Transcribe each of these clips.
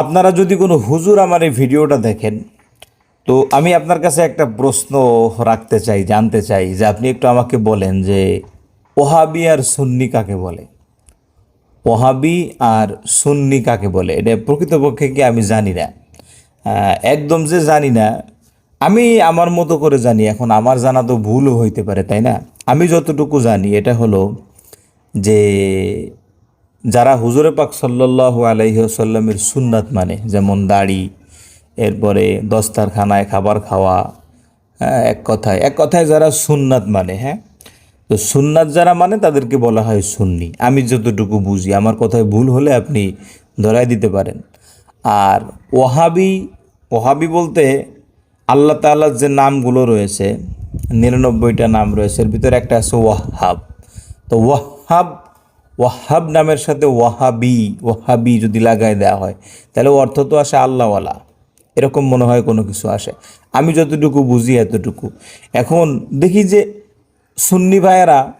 আপনারা যদি কোনো হুজুর আমার এই ভিডিওটা দেখেন, তো আমি আপনার কাছে একটা প্রশ্ন রাখতে চাই, জানতে চাই যে আপনি একটু আমাকে বলেন যে ওহাবি আর সুন্নি কাকে বলে? ওহাবি আর সুন্নি কাকে বলে? এটা প্রকৃতপক্ষে কি আমি জানি না। একদম যে জানি না, আমি আমার মতো করে জানি, এখন আমার জানা তো ভুলও হইতে পারে, তাই না? আমি যতটুকু জানি, এটা হলো যে যারা হুজুরে পাক সাল্লাহ আলাইসাল্লামের সুন্নাত মানে যেমন দাড়ি এরপরে দস্তারখানায় খাবার খাওয়া হ্যাঁ, এক কথায় এক কথায় যারা সুন্নাত মানে হ্যাঁ? তো সুন্নাত যারা মানে তাদেরকে বলা হয় সুন্নি। আমি যতটুকু বুঝি আমার কথায় ভুল হলে আপনি ধরাই দিতে পারেন। আর ওহাবি ওহাবি বলতে আল্লাহ তাআলার যে নামগুলো রয়েছে নিরানব্বইটা নাম রয়েছে এর ভিতরে একটা আছে ওয়াহাব। তো ওয়াহাব ওয়াহাব নামের সাথে ওয়াহাবি ওয়াহাবি যদি লাগাই দেওয়া হয়, তাহলে অর্থ তো আসে আল্লাহওয়ালা। এরকম মনে হয় কোনো কিছু আসে। আমি যতটুকু বুঝি এতটুকু। এখন দেখি যে সুন্নি ভাইয়েরা,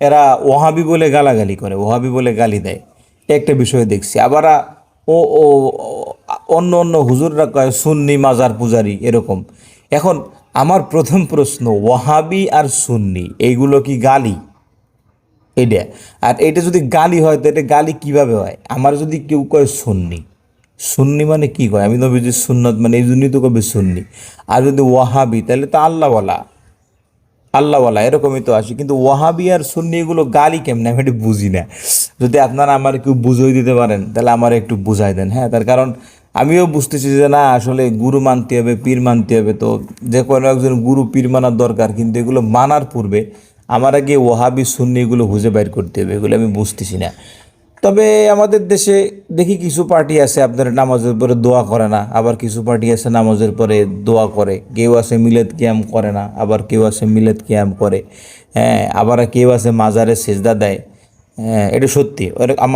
এরা ওহাবি বলে গালাগালি করে ওহাবি বলে গালি দেয়। একটা বিষয় দেখছি। আবার ও ও অন্য অন্য হুজুররা কয়, সুন্নি মাজার পূজারি এরকম। এখন আমার প্রথম প্রশ্ন, ওয়াহাবি আর সুন্নি এইগুলো কি গালি? এটা আর এটা যদি গালি হয়, তো এটা গালি কীভাবে হয়? আমার যদি কেউ কয় সুন্নি। সুন্নি মানে কি কয়? আমি তো বুঝি সুন্নত মানে এই জন্যই তো কবে সুন্নি। আর যদি ওয়াহাবি, তাহলে তো আল্লাহওয়ালা আল্লাহওয়ালা এরকমই তো আসে। কিন্তু ওয়াহাবি আর সুন্নি, এগুলো গালি কেমনে? আমি এটা বুঝি না। যদি আপনারা আমার কেউ বুঝিয়ে দিতে পারেন, তাহলে আমার একটু বুঝাই দেন হ্যাঁ? তার কারণ আমিও বুঝতেছি যে না, আসলে গুরু মানতে হবে, পীর মানতে হবে। তো যে কোনো একজন গুরু, পীর মানার দরকার, কিন্তু এগুলো মানার পূর্বে আমার আগে ওহাবি সুন্নি এগুলো খুঁজে বাইর করতে হবে, এগুলো আমি বুঝতেছি না। তবে আমাদের দেশে দেখি কিছু পার্টি আছে, আপনার নামাজের পরে দোয়া করে না, আবার কিছু পার্টি আছে নামাজের পরে দোয়া করে। কেউ আছে মিলেদ কিয়াম করে না, আবার কেউ আছে মিলেদ কিয়াম করে। হ্যাঁ আবার কেউ আছে মাজারে সেজদা দেয়। হ্যাঁ এটা সত্যি।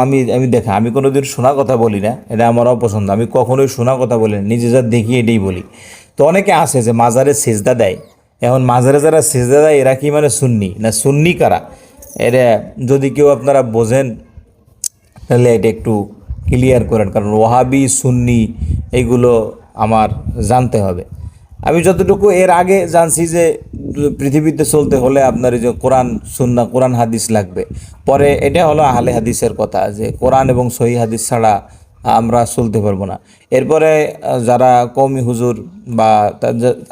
আমি আমি দেখা, আমি কোনোদিন শোনা কথা বলি না, এটা আমার অপছন্দ। আমি কখনোই শোনা কথা বলি না, নিজে যা দেখি এটাই বলি। তো অনেকে আছে যে মাজারে সেজদা দেয় এখন মাজারে যারা সেজদা দেয়, এরা কি মানে সুন্নি? না সুন্নি কারা? এরা যদি কেউ আপনারা বোঝেন, তাহলে এটা একটু ক্লিয়ার করেন, কারণ ওহাবি সুন্নি, এগুলো আমার জানতে হবে। আমি যতটুকু এর আগে জানছি যে, পৃথিবীতে চলতে হলে আপনার যে কোরআন, সুন্না, কোরআন হাদিস লাগবে। পরে এটা হলো আহলে হাদিসের কথা, যে কোরআন এবং সহি হাদিস ছাড়া আমরা চলতে পারব না। এরপরে যারা কৌমি হুজুর বা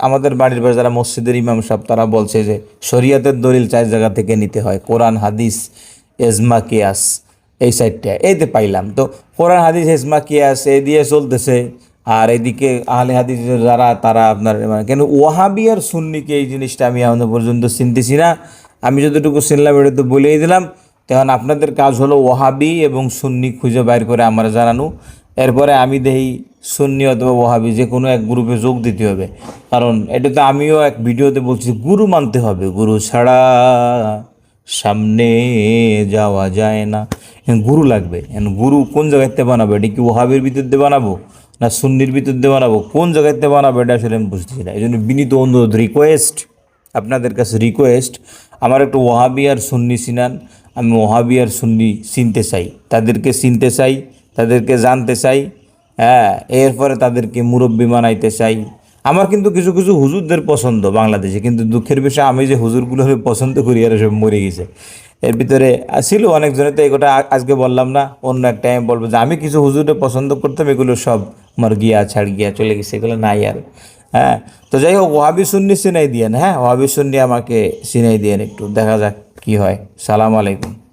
আমাদের বাড়ির পাশে যারা মসজিদের ইমাম সাহেব, তারা বলছে যে, শরীয়তের দলিল চার জায়গা থেকে নিতে হয়। কোরআন, হাদিস, এজমা, কিয়াস, এই সাইডটা এইতে পাইলাম। তো কোরআন, হাদিস, এজমা, কিয়াস, এই দিয়ে চলতেছে। আর এদিকে আহলে হাদিস যারা, তারা আপনার মানে কেন ওয়াহাবি আর সুন্নিকে এই জিনিসটা আমি এখনও পর্যন্ত চিনতেছি না। আমি যতটুকু চিনলাম এটা তো বলেই দিলাম। তখন আপনাদের কাজ হলো ওয়াহাবি এবং সুন্নি খুঁজে বাইর করে আমার জানানো। এরপরে আমি দেখি সুন্নি অথবা ওহাবি যে কোনো এক গ্রুপে যোগ দিতে হবে। কারণ এটা তো আমিও এক ভিডিওতে বলছি, গুরু মানতে হবে। গুরু ছাড়া সামনে যাওয়া যায় না। গুরু লাগবে। গুরু কোন জায়গাতে বানাবো? এটা কি ওহাবির ভিতর দিয়ে বানাবো? না সুন্নির ভিতর দিয়ে বানাবো? কোন জায়গাতে বানাবো? এটা আসলে আমি বুঝতেছি না। এই জন্য বিনীত অনুরোধ রিকোয়েস্ট আপনাদের কাছে রিকোয়েস্ট আমার একটু ওহাবি আর সুন্নি চিনান আমি ওহাবি আর সুন্নি চিনতে চাই। তাদেরকে চিনতে চাই, তাদেরকে জানতে চাই হ্যাঁ এরপরে তাদেরকে মুরব্বী মানাইতে চাই। আমার কিন্তু কিছু কিছু হুজুরদের পছন্দ বাংলাদেশে, কিন্তু দুঃখের বিষয়, আমি যে হুজুরগুলো পছন্দ করি আর সব মরে গেছে। এর ভিতরে ছিল অনেকজনে, তো এগুলো আজকে বললাম না, অন্য এক টাইম বলব যে, আমি কিছু হুজুরে পছন্দ করতাম, এগুলো সব আমার গিয়া ছাড় গিয়া চলে গেছে, এগুলো নাই আর। হ্যাঁ তো যাই হোক ওহাবি সুন্নি সিনাই দিয়েন হ্যাঁ? ওহাবি সুন্নি আমাকে সিনাই দিয়েন একটু, দেখা যাক কি হয়। সালাম আলাইকুম।